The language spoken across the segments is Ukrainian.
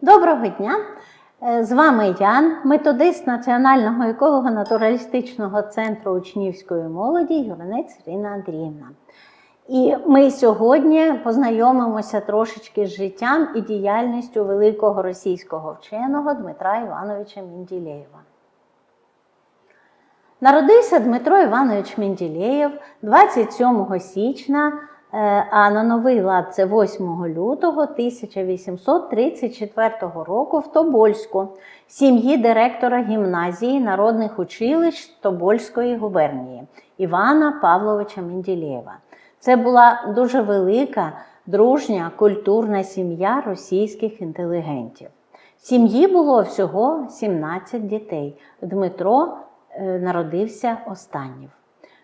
Доброго дня! Е, З вами Ян, методист Національного еколого-натуралістичного центру учнівської молоді Юринець Ірина Андріївна. І ми сьогодні познайомимося трошечки з життям і діяльністю великого російського вченого Дмитра Івановича Менділеєва. Народився Дмитро Іванович Менділеєв 27 січня, а на новий лад це 8 лютого 1834 року в Тобольську, сім'ї директора гімназії народних училищ Тобольської губернії Івана Павловича Менділеєва. Це була дуже велика, дружня, культурна сім'я російських інтелігентів. Сім'ї було всього 17 дітей. Дмитро е, народився останнім.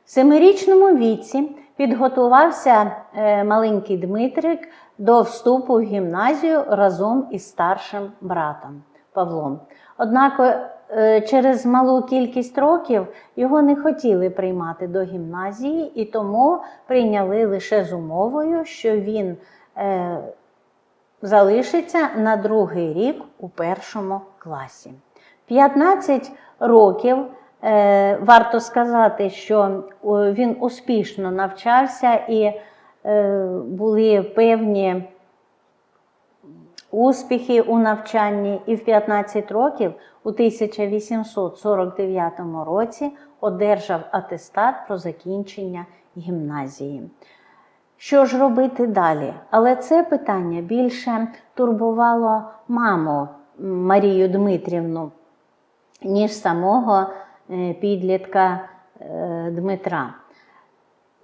В семирічному віці підготувався е, маленький Дмитрик до вступу в гімназію разом із старшим братом Павлом. Однак е, через малу кількість років його не хотіли приймати до гімназії і тому прийняли лише з умовою, що він е, залишиться на другий рік у першому класі. 15 років варто сказати, що він успішно навчався і е, були певні успіхи у навчанні, і в 15 років у 1849 році одержав атестат про закінчення гімназії. Що ж робити далі? Але це питання більше турбувало маму Марію Дмитрівну, ніж самого е, підлітка е, Дмитра.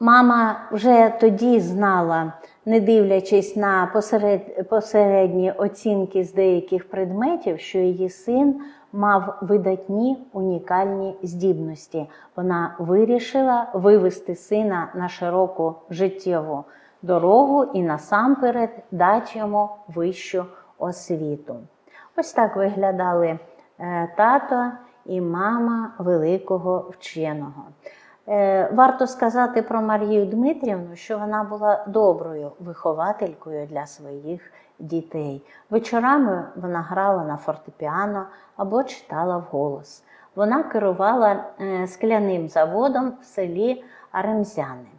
Мама вже тоді знала, не дивлячись на посеред, посередні оцінки з деяких предметів, що її син мав видатні унікальні здібності. Вона вирішила вивести сина на широку життєву дорогу і насамперед дати йому вищу освіту. Ось так виглядали е, тато і мама великого вченого. Е, Варто сказати про Марію Дмитрівну, що вона була доброю вихователькою для своїх дітей. Вечорами вона грала на фортепіано або читала вголос. Вона керувала е, скляним заводом в селі Аремзяни.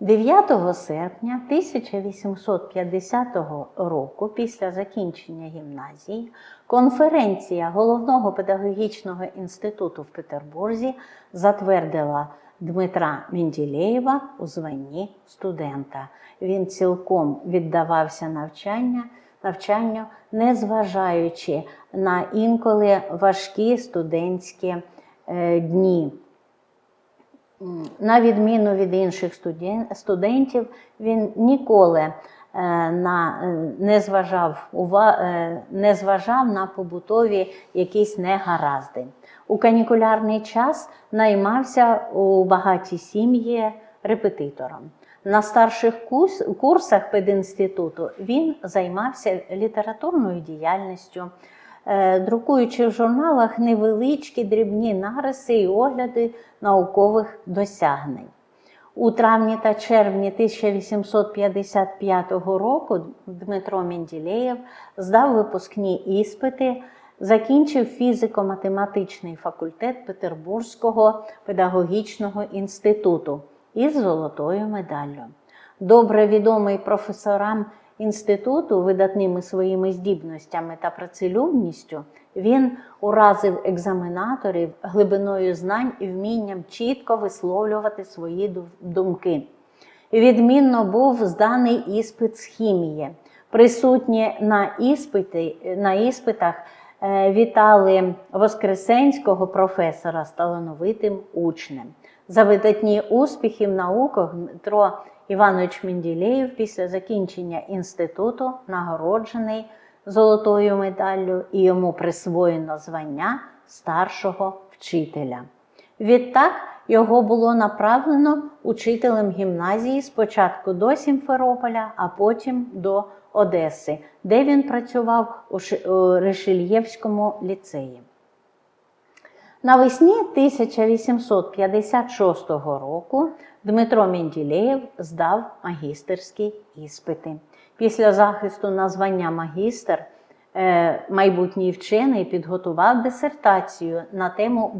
9 серпня 1850 року, після закінчення гімназії, конференція Головного педагогічного інституту в Петербурзі затвердила Дмитра Менділеєва у званні студента. Він цілком віддавався навчання, навчанню, незважаючи на інколи важкі студентські е, дні. На відміну від інших студентів, він ніколи е, на, е, не, зважав, е, не зважав на побутові якісь негаразди. У канікулярний час наймався у багатій сім'ї репетитором. На старших курсах пединституту він займався літературною діяльністю, друкуючи в журналах невеличкі дрібні нариси і огляди наукових досягнень. У травні та червні 1855 року Дмитро Менділеєв здав випускні іспити, закінчив фізико-математичний факультет Петербурзького педагогічного інституту із золотою медаллю. Добре відомий професорам інституту видатними своїми здібностями та працелюбністю, він уразив екзаменаторів глибиною знань і вмінням чітко висловлювати свої думки. Відмінно був зданий іспит з хімії. Присутні на, іспиті, на іспитах е, вітали Воскресенського професора з талановитим учнем. За видатні успіхи в науках Дмитро Іванович Менділеєв після закінчення інституту нагороджений золотою медаллю і йому присвоєно звання старшого вчителя. Відтак його було направлено учителем гімназії спочатку до Сімферополя, а потім до Одеси, де він працював у Ши- у Решельєвському ліцеї. Навесні 1856 року Дмитро Менділеєв здав магістерські іспити. Після захисту на звання магістр е, майбутній вчений підготував дисертацію на тему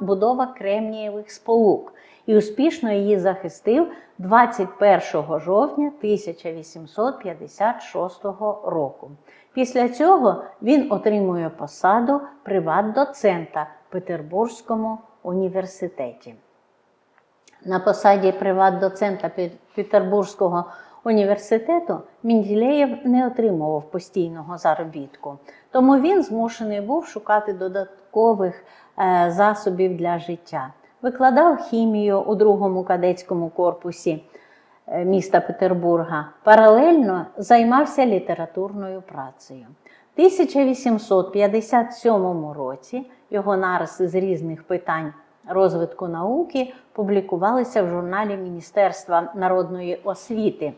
будова кремнієвих сполук і успішно її захистив 21 жовтня 1856 року. Після цього він отримує посаду приват-доцента в Петербурзькому університеті. На посаді приват-доцента Петербурзького університету Менділеєв не отримував постійного заробітку, тому він змушений був шукати додаткових е, засобів для життя. Викладав хімію у другому кадетському корпусі е, міста Петербурга. Паралельно займався літературною працею. У 1857 році його нариси з різних питань розвитку науки публікувалися в журналі Міністерства народної освіти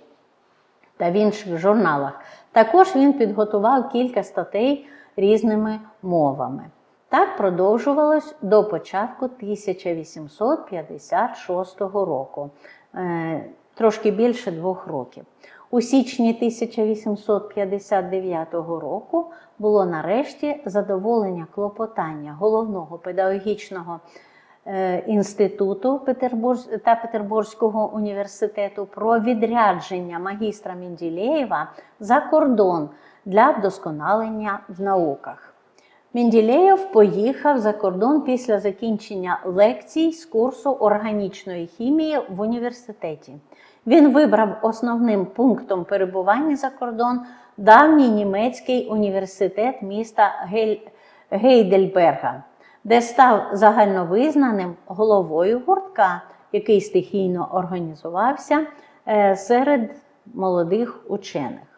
та в інших журналах. Також він підготував кілька статей різними мовами. Так продовжувалось до початку 1856 року, е, трошки більше двох років. У січні 1859 року було нарешті задоволення клопотання головного педагогічного е, інституту та Петербурзького університету про відрядження магістра Менділеєва за кордон для вдосконалення в науках. Менділеєв поїхав за кордон після закінчення лекцій з курсу органічної хімії в університеті. Він вибрав основним пунктом перебування за кордон давній німецький університет міста Гейдельберга, де став загальновизнаним головою гуртка, який стихійно організувався е, серед молодих учених.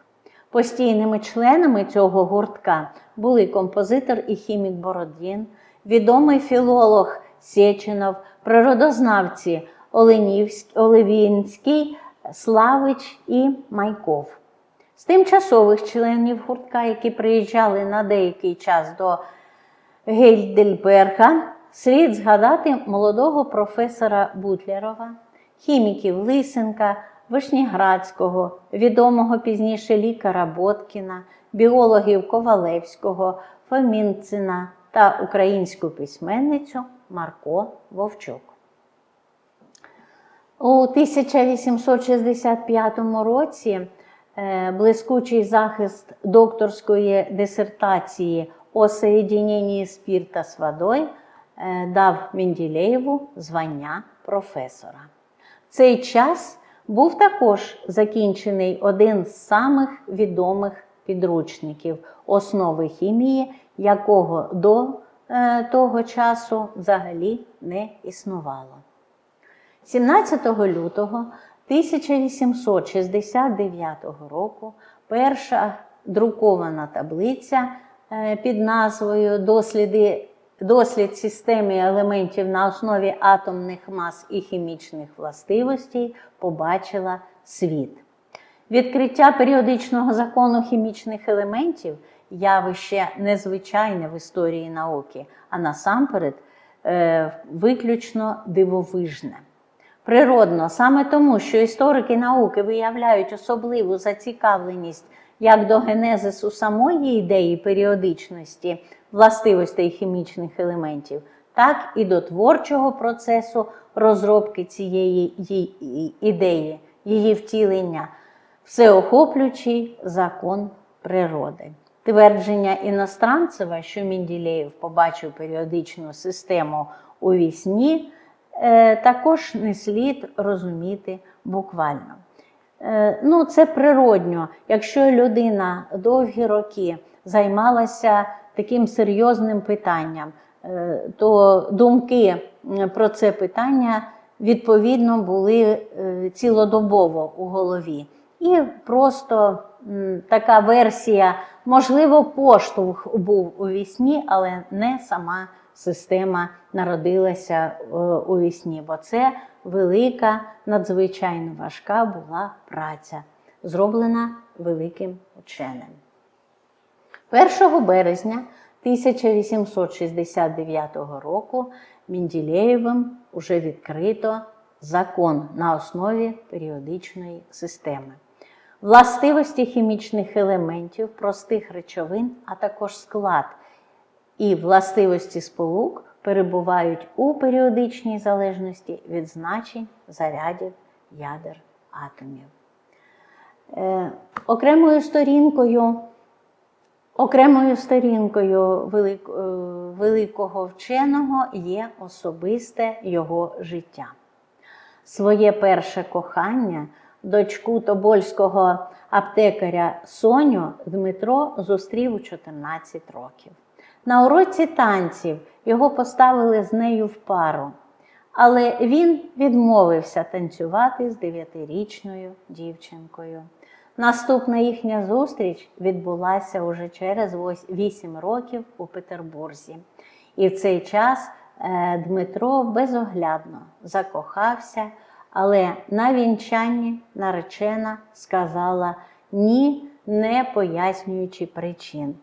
Постійними членами цього гуртка були композитор і хімік Бородін, відомий філолог Сєчинов, природознавці Оливінський, Славич і Майков. З тимчасових членів гуртка, які приїжджали на деякий час до Гейдельберга, слід згадати молодого професора Бутлерова, хіміків Лисенка, Вишніградського, відомого пізніше лікаря Боткіна, біологів Ковалевського, Фомінцина та українську письменницю Марко Вовчук. У 1865 році е, блискучий захист докторської дисертації о соєдіненні спірта з водою е, дав Менділеєву звання професора. В цей час був також закінчений один з самих відомих підручників основи хімії, якого до е, того часу взагалі не існувало. 17 лютого 1869 року перша друкована таблиця е, під назвою Досліди, Дослід системи елементів на основі атомних мас і хімічних властивостей побачила світ. Відкриття періодичного закону хімічних елементів явище незвичайне в історії науки, а насамперед е, виключно дивовижне. Природно, саме тому, що історики науки виявляють особливу зацікавленість як до генезису самої ідеї періодичності властивостей хімічних елементів, так і до творчого процесу розробки цієї ідеї, її втілення, всеохоплюючий закон природи. Твердження іностранцева, що Менділеєв побачив періодичну систему у вісні, е, також не слід розуміти буквально. Е, Ну, це природньо. Якщо людина довгі роки займалася таким серйозним питанням, е, то думки про це питання відповідно були е, цілодобово у голові. І просто така версія, можливо, поштовх був у вісні, але не сама система народилася е, у вісні, бо це велика, надзвичайно важка була праця, зроблена великим ученим. 1 березня 1869 року Менділеєвим уже відкрито закон на основі періодичної системи. Властивості хімічних елементів, простих речовин, а також склад і властивості сполук перебувають у періодичній залежності від значень зарядів ядер атомів. Е, окремою сторінкою, окремою сторінкою е, великого вченого є особисте його життя. Своє перше кохання, дочку тобольського аптекаря Соню Дмитро зустрів у 14 років. На уроці танців його поставили з нею в пару, але він відмовився танцювати з дев'ятирічною дівчинкою. Наступна їхня зустріч відбулася уже через 8 років у Петербурзі. І в цей час е, Дмитро безоглядно закохався, але на вінчанні наречена сказала ні, не пояснюючи причин.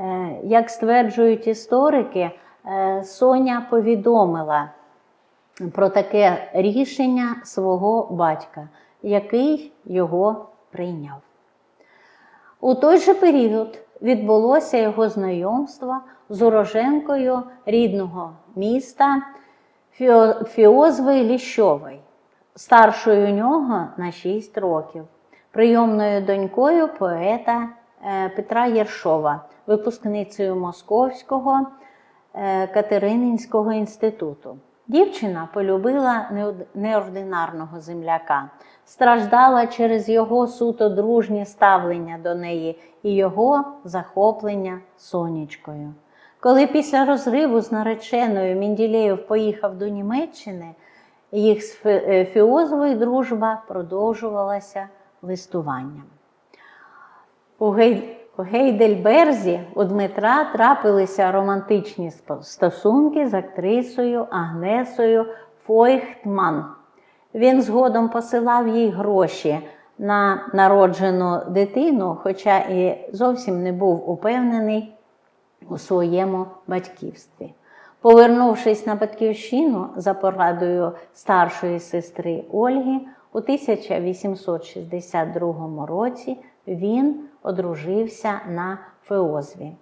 Е, Як стверджують історики, е, Соня повідомила про таке рішення свого батька, який його прийняв. У той же період відбулося його знайомство з уроженкою рідного міста Фіо- Фіозви Ліщової, старшою нього на 6 років, прийомною донькою поета е, Петра Єршова, випускницею Московського е, Катерининського інституту. Дівчина полюбила неординарного земляка, страждала через його суто дружнє ставлення до неї і його захоплення сонечкою. Коли після розриву з нареченою Менділеєв поїхав до Німеччини, їх з е, дружба продовжувалася листуванням. У Гейдельберзі у Дмитра трапилися романтичні стосунки з актрисою Агнесою Фойхтман. Він згодом посилав їй гроші на народжену дитину, хоча і зовсім не був упевнений у своєму батьківстві. Повернувшись на батьківщину за порадою старшої сестри Ольги, у 1862 році він одружився на Феозві.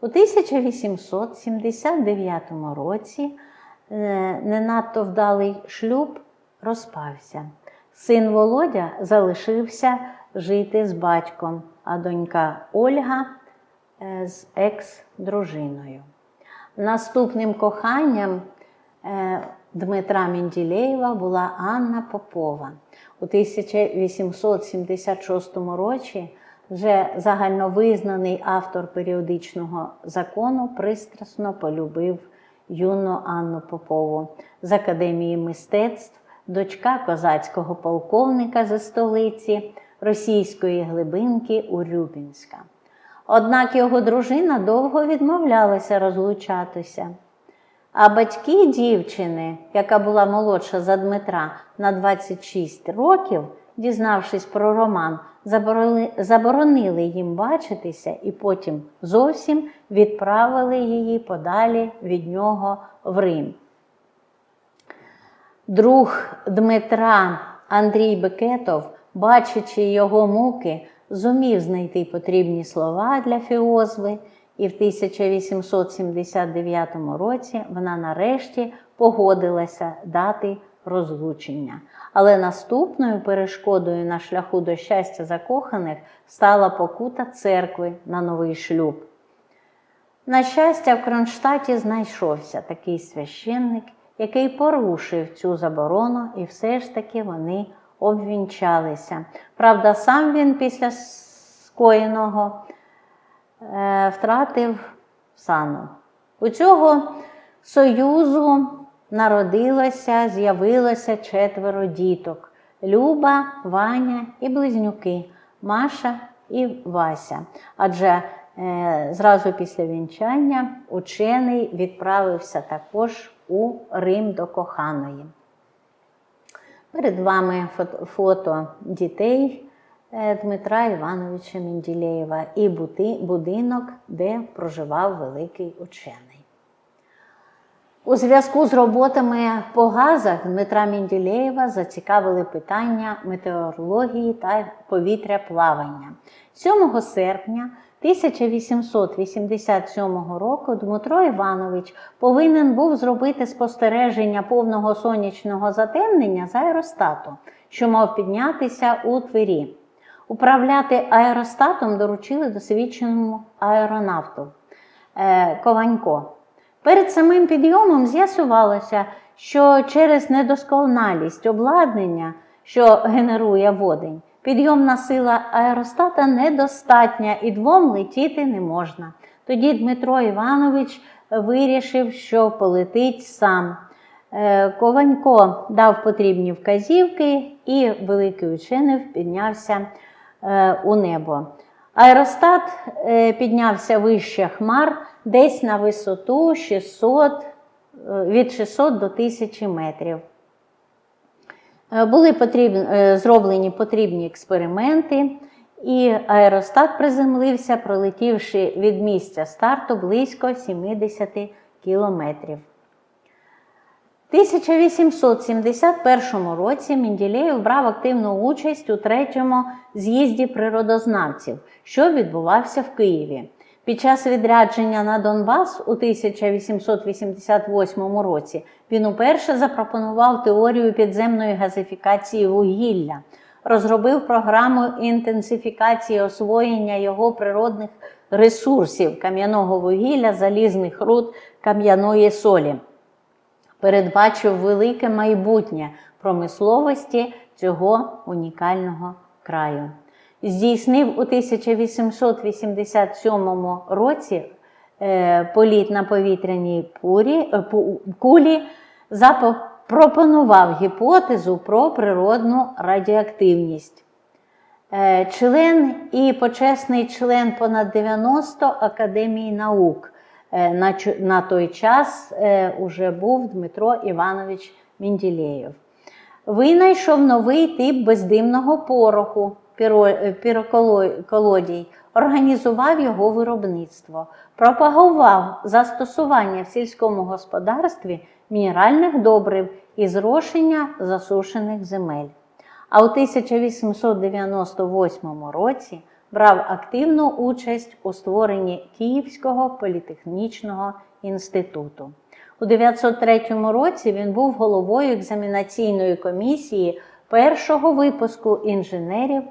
У 1879 році е, не надто вдалий шлюб розпався. Син Володя залишився жити з батьком, а донька Ольга е, з екс-дружиною. Наступним коханням е, Дмитра Менділеєва була Анна Попова. У 1876 році вже загальновизнаний автор періодичного закону пристрасно полюбив юну Анну Попову з Академії мистецтв, дочка козацького полковника зі столиці російської глибинки Урюпінська. Однак його дружина довго відмовлялася розлучатися. А батьки дівчини, яка була молодша за Дмитра на 26 років, дізнавшись про роман, заборонили їм бачитися і потім зовсім відправили її подалі від нього в Рим. Друг Дмитра Андрій Бекетов, бачачи його муки, зумів знайти потрібні слова для Фіозви, і в 1879 році вона нарешті погодилася дати розлучення. Але наступною перешкодою на шляху до щастя закоханих стала покута церкви на новий шлюб. На щастя, в Кронштадті знайшовся такий священник, який порушив цю заборону, і все ж таки вони обвінчалися. Правда, сам він після скоєного е, втратив сану. У цього союзу народилося, з'явилося четверо діток: Люба, Ваня і близнюки, Маша і Вася. Адже е, зразу після вінчання учений відправився також у Рим до коханої. Перед вами фото, дітей е, Дмитра Івановича Менділеєва і будинок, де проживав великий учений. У зв'язку з роботами по газах Дмитра Мінділеєва зацікавили питання метеорології та повітряплавання. 7 серпня 1887 року Дмитро Іванович повинен був зробити спостереження повного сонячного затемнення з аеростату, що мав піднятися у Твері. Управляти аеростатом доручили досвідченому аеронавту е, Кованько. Перед самим підйомом з'ясувалося, що через недосконалість обладнання, що генерує водень, підйомна сила аеростата недостатня і двом летіти не можна. Тоді Дмитро Іванович вирішив, що полетить сам. Е, Кованько дав потрібні вказівки, і великий учений піднявся е, у небо. Аеростат е, піднявся вище хмар десь на висоту 600, е, від 600 до 1000 метрів. Е, Були потрібні, е, зроблені потрібні експерименти, і аеростат приземлився, пролетівши від місця старту близько 70 кілометрів. В 1871 році Менділеєв брав активну участь у третьому з'їзді природознавців, що відбувався в Києві. Під час відрядження на Донбас у 1888 році він уперше запропонував теорію підземної газифікації вугілля, розробив програму інтенсифікації освоєння його природних ресурсів кам'яного вугілля, залізних руд, кам'яної солі передбачив велике майбутнє промисловості цього унікального краю. Здійснив у 1887 році політ на повітряній пурі, е, кулі, запропонував гіпотезу про природну радіоактивність. Е, Член і почесний член понад 90 Академії наук. Е, На, той час е, уже був Дмитро Іванович Мінділеєв. Винайшов новий тип бездимного пороху піро- е, піроколодій, організував його виробництво, пропагував застосування в сільському господарстві мінеральних добрив і зрошення засушених земель. А у 1898 році брав активну участь у створенні Київського політехнічного інституту. У 903 році він був головою екзаменаційної комісії першого випуску інженерів,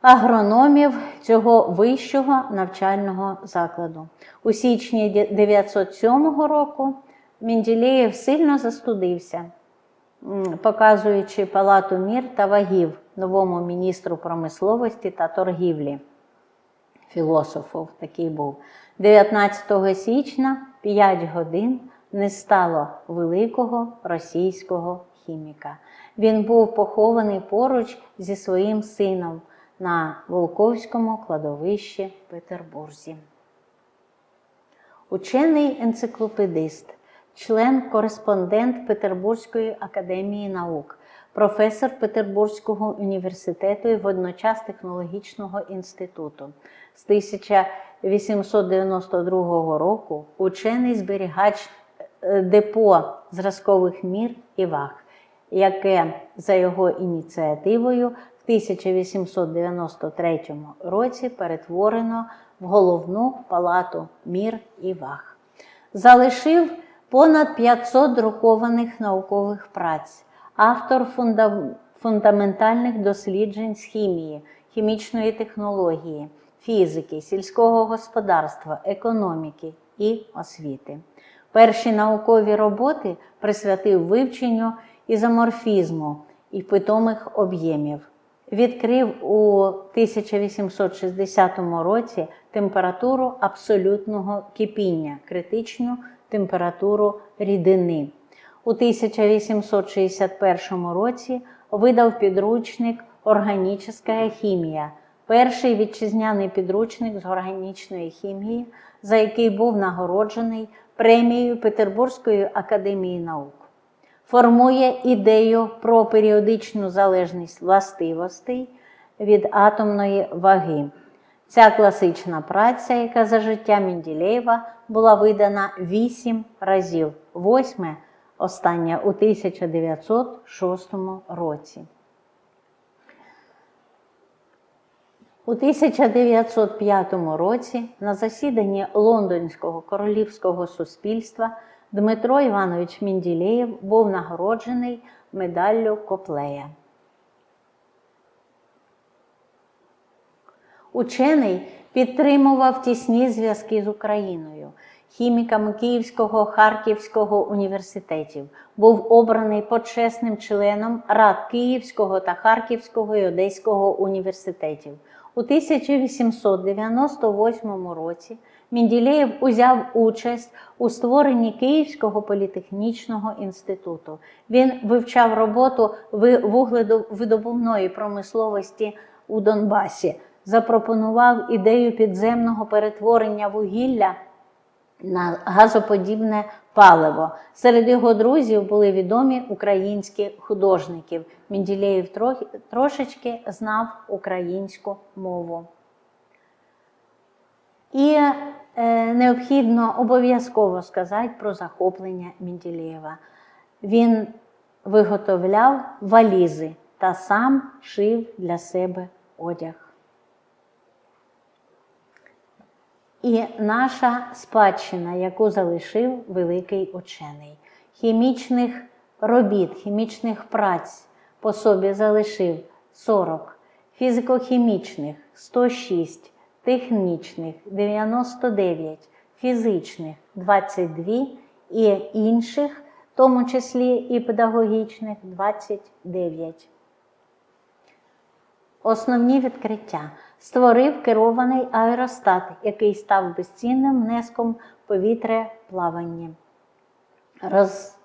агрономів цього вищого навчального закладу. У січні 907 року Менділеєв сильно застудився показуючи палату мір та вагів новому міністру промисловості та торгівлі. Філософов такий був. 19 січня 5 годин не стало великого російського хіміка. Він був похований поруч зі своїм сином на Волковському кладовищі в Петербурзі. Учений енциклопедист, член-кореспондент Петербурзької академії наук, професор Петербурзького університету і водночас технологічного інституту. З 1892 року учений зберігач е, депо зразкових мір і ваг, яке за його ініціативою в 1893 році перетворено в головну палату мір і ваг. Залишив понад 500 друкованих наукових праць, автор фунда- фундаментальних досліджень з хімії, хімічної технології, фізики, сільського господарства, економіки і освіти. Перші наукові роботи присвятив вивченню ізоморфізму і питомих об'ємів. Відкрив у 1860 році температуру абсолютного кипіння, критичну температуру рідини. У 1861 році видав підручник Органічна хімія, перший вітчизняний підручник з органічної хімії, за який був нагороджений премією Петербурзької академії наук. Формує ідею про періодичну залежність властивостей від атомної ваги. Ця класична праця, яка за життя Менділеєва була видана вісім разів, восьме остання у 1906 році. У 1905 році на засіданні Лондонського королівського суспільства Дмитро Іванович Мінділєєв був нагороджений медаллю Коплея. Учений підтримував тісні зв'язки з Україною, хіміками Київського Харківського університетів. Був обраний почесним членом рад Київського та Харківського і Одеського університетів. У 1898 році Менділеєв узяв участь у створенні Київського політехнічного інституту. Він вивчав роботу ви- вугледобувної промисловості у Донбасі, запропонував ідею підземного перетворення вугілля на газоподібне паливо. Серед його друзів були відомі українські художники. Менділеєв трошечки знав українську мову. І е, необхідно обов'язково сказати про захоплення Менділеєва. Він виготовляв валізи та сам шив для себе одяг. І наша спадщина, яку залишив великий учений. Хімічних робіт, хімічних праць по собі залишив 40, фізико-хімічних 106, технічних 99, фізичних 22 і інших, в тому числі і педагогічних 29. Основні відкриття. Створив керований аеростат, який став безцінним внеском в повітряплаванні. Роз...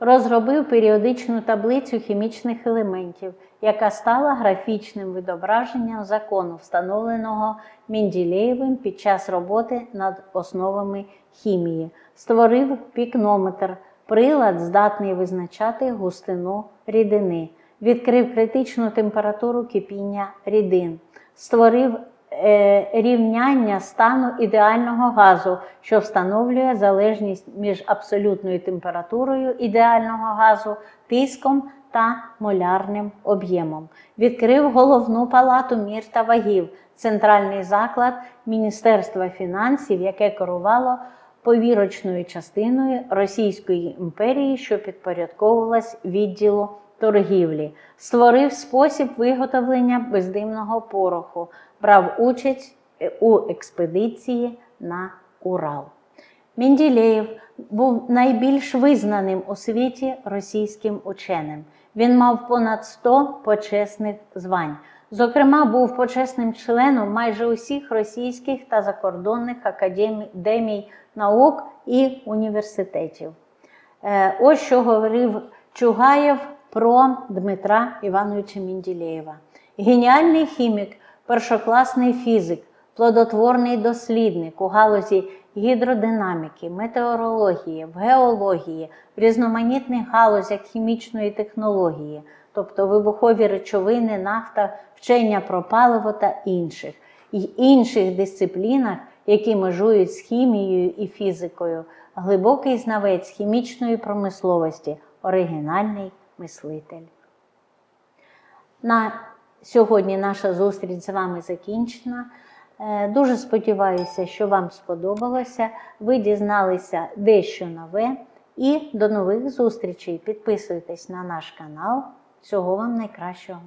Розробив періодичну таблицю хімічних елементів, яка стала графічним відображенням закону, встановленого Менділеєвим під час роботи над основами хімії. Створив пікнометр, прилад, здатний визначати густину рідини відкрив критичну температуру кипіння рідин, створив е, рівняння стану ідеального газу, що встановлює залежність між абсолютною температурою ідеального газу, тиском та молярним об'ємом. Відкрив головну палату мір та вагів, центральний заклад Міністерства фінансів, яке керувало повірочною частиною Російської імперії, що підпорядковувалась відділу торгівлі, створив спосіб виготовлення бездимного пороху, брав участь у експедиції на Урал. Менділеєв був найбільш визнаним у світі російським ученим. Він мав понад 100 почесних звань. Зокрема, був почесним членом майже усіх російських та закордонних академій наук і університетів. Е, Ось що говорив Чугаєв про Дмитра Івановича Менділеєва. Геніальний хімік, першокласний фізик, плодотворний дослідник у галузі гідродинаміки, метеорології, в геології, в різноманітних галузях хімічної технології, тобто вибухові речовини, нафта, вчення про паливо та інших, і інших дисциплінах, які межують з хімією і фізикою, глибокий знавець хімічної промисловості, оригінальний мислитель. На сьогодні наша зустріч з вами закінчена. Е, Дуже сподіваюся, що вам сподобалося. Ви дізналися дещо нове. І до нових зустрічей. Підписуйтесь на наш канал. Всього вам найкращого!